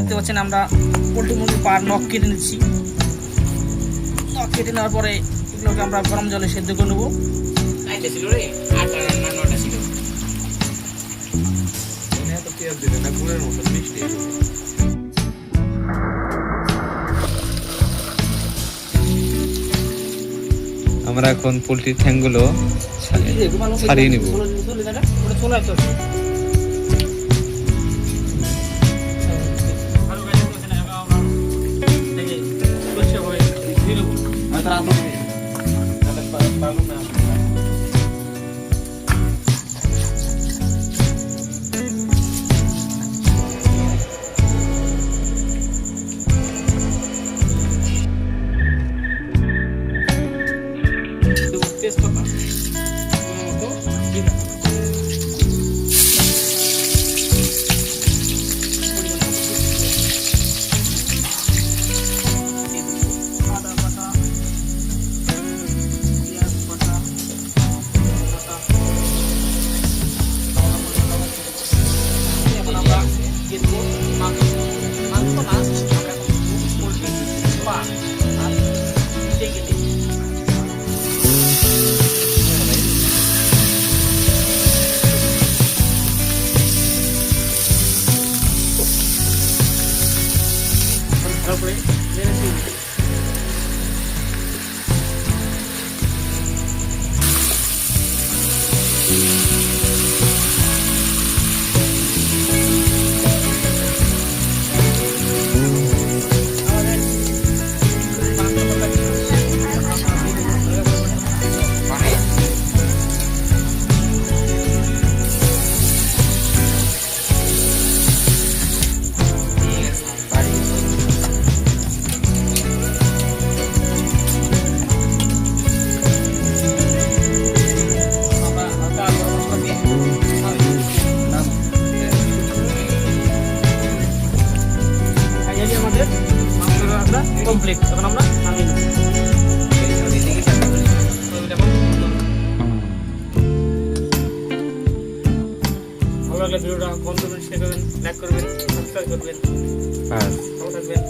দেখতে পাচ্ছেন আমরা পোলট্রি মুরগির পার নখ কেটে নিচ্ছি। নখ কেটে নেওয়ার পরে এগুলোকে আমরা গরম জলে সেদ্ধ করে নেব। আমরা এখন পোলট্রির ঠ্যাংগুলো ছাড়িয়ে নিব। Retrato mo yun. Bago na. Lovely. Complete এখন আমরা নামিয়ে নেব। ভালো লাগলে ভিডিওটা কমেন্ট করবেন শেয়ার করবেন লাইক করবেন। সাবস্ক্রাইব করবেন আর ভালো থাকবেন